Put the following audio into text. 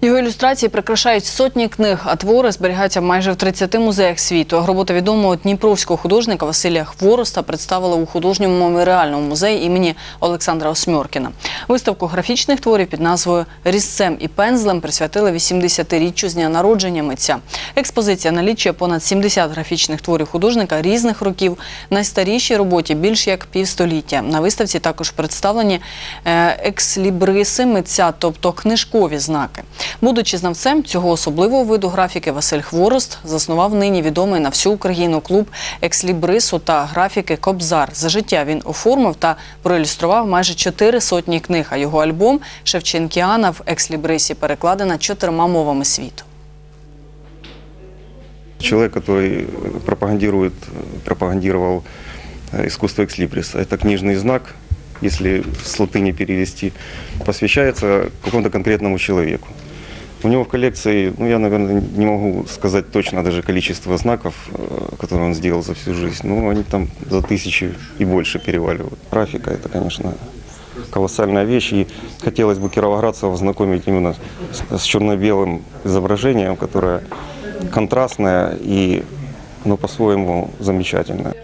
Його ілюстрації прикрашають сотні книг, а твори зберігаються майже в 30 музеях світу. Роботи відомого дніпровського художника Василія Хвороста представили у художньому меморіальному музеї імені Олександра Осьмьоркіна. Виставку графічних творів під назвою Різцем і пензлем присвятили 80-річчю з дня народження митця. Експозиція налічує понад 70 графічних творів художника різних років. Найстарішій роботі більш як півстоліття. На виставці також представлені е, екслібриси митця, тобто книжкові знаки. Будучи знавцем цього особливого виду графіки, Василь Хворост заснував нині відомий на всю Україну клуб екслібрису та графіки Кобзар. За життя він оформив та проілюстрував майже чотири сотні книг. А його альбом Шевченкіана в екслібрисі перекладена чотирма мовами світу. Человек, который пропагандирует, пропагандировал э, искусство экслибрис. Это книжный знак, если с латыни перевести, посвящается какому-то конкретному человеку. У него в коллекции, ну я, наверное, не могу сказать точно даже количество знаков, э, которые он сделал за всю жизнь, но они там за тысячи и больше переваливают. Графика это, конечно, колоссальная вещь, и хотелось бы кировоградцев ознакомить именно с, с черно-белым изображением, которое контрастное и, ну, по-своему замечательное.